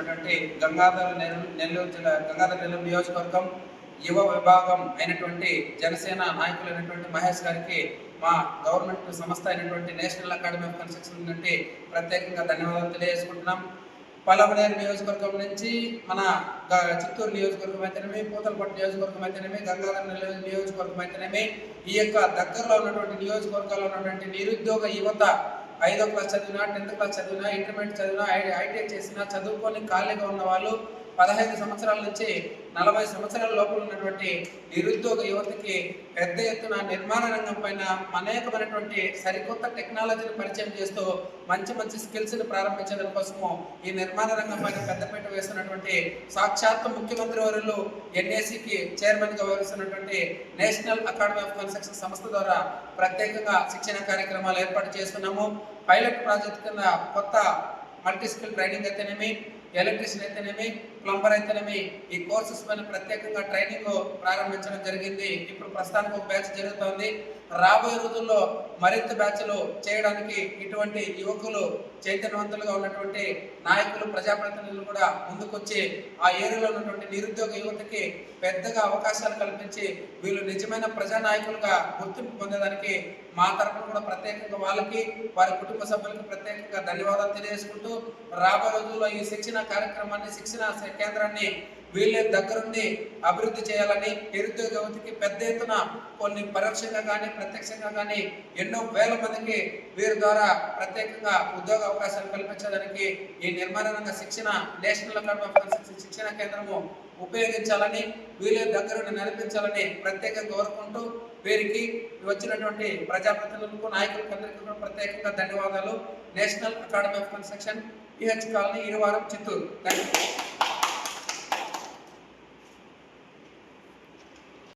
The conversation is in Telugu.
చేసినటువంటి గంగాధర నెల్లూరు నెల్లూరు జిల్లా గంగాధర నెల్లూరు నియోజకవర్గం యువ విభాగం అయినటువంటి జనసేన నాయకులు అయినటువంటి మహేష్ గారికి మా గవర్నమెంట్ సంస్థ అయినటువంటి నేషనల్ అకాడమీ ఆఫ్ కన్స్ట్రక్షన్ నుండి ప్రత్యేకంగా ధన్యవాదాలు తెలియజేసుకుంటున్నాం. పలమనేరు నియోజకవర్గం నుంచి మన చిత్తూరు నియోజకవర్గం అయితేనేమి పూతలపట్టు నియోజకవర్గం అయితేనేమి గంగాధర నెల్లూరు నియోజకవర్గం అయితేనేమి ఈ యొక్క దగ్గరలో ఉన్నటువంటి నియోజకవర్గాల్లో ఉన్నటువంటి నిరుద్యోగ యువత ఐదో క్లాస్ చదివినా టెన్త్ క్లాస్ చదివినా ఇంటర్మీడియట్ చదివినా ఐ- ఐటీఐ చేసినా చదువుకొని ఖాళీగా ఉన్న వాళ్ళు పదహైదు సంవత్సరాల నుంచి నలభై సంవత్సరాల లోపల ఉన్నటువంటి నిరుద్యోగ యువతకి పెద్ద ఎత్తున నిర్మాణ రంగం పైన అనేకమైనటువంటి సరికొత్త టెక్నాలజీని పరిచయం చేస్తూ మంచి మంచి స్కిల్స్ని ప్రారంభించడం కోసము ఈ నిర్మాణ రంగం పైన పెద్దపీట వేస్తున్నటువంటి సాక్షాత్ ముఖ్యమంత్రి వర్యులు ఎన్ఏసికి చైర్మన్గా వ్యవహరిస్తున్నటువంటి నేషనల్ అకాడమీ ఆఫ్ కన్స్ట్రక్షన్ సంస్థ ద్వారా ప్రత్యేకంగా శిక్షణ కార్యక్రమాలు ఏర్పాటు చేస్తున్నాము. పైలట్ ప్రాజెక్ట్ కింద కొత్త మల్టీ స్కిల్ ట్రైనింగ్ అయితేనేమి ఎలక్ట్రీషియన్ అయితేనేమి ప్లంబర్ అయితేనేమి ఈ కోర్సెస్ పైన ప్రత్యేకంగా ట్రైనింగ్ ప్రారంభించడం జరిగింది. ఇప్పుడు ప్రస్తుతానికి ఒక బ్యాచ్ జరుగుతోంది. రాబోయే రోజుల్లో మరింత బ్యాచ్లు చేయడానికి ఇటువంటి యువకులు చైతన్యవంతులుగా ఉన్నటువంటి నాయకులు ప్రజాప్రతినిధులు కూడా ముందుకొచ్చి ఆ ఏరియాలో ఉన్నటువంటి నిరుద్యోగ యువతకి పెద్దగా అవకాశాలు కల్పించి వీళ్ళు నిజమైన ప్రజానాయకులుగా గుర్తింపు పొందడానికి మా తరపున కూడా ప్రత్యేకంగా వాళ్ళకి వారి కుటుంబ సభ్యులకు ప్రత్యేకంగా ధన్యవాదాలు తెలియజేసుకుంటూ రాబోయే రోజుల్లో ఈ శిక్షణ కార్యక్రమాన్ని శిక్షణ కేంద్రాన్ని వీళ్ళ దగ్గరుండి అభివృద్ధి చేయాలని నిరుద్యోగ యువతకి పెద్ద ఎత్తున కొన్ని పరోక్షంగా కానీ ప్రత్యక్షంగా కానీ ఎన్నో వేల మందికి వీరి ద్వారా ప్రత్యేకంగా ఉద్యోగ అవకాశాలు కల్పించడానికి ఈ నిర్మాణ రంగ శిక్షణ నేషనల్ అకాడమీ ఆఫ్ శిక్షణ కేంద్రము ఉపయోగించాలని వీళ్ళ దగ్గరుండి నడిపించాలని ప్రత్యేకంగా కోరుకుంటూ వీరికి వచ్చినటువంటి ప్రజాప్రతినిధులకు నాయకులకు అందరికీ ప్రత్యేకంగా ధన్యవాదాలు. National academy of construction PH colony Iruvaram Chittoor. Thank you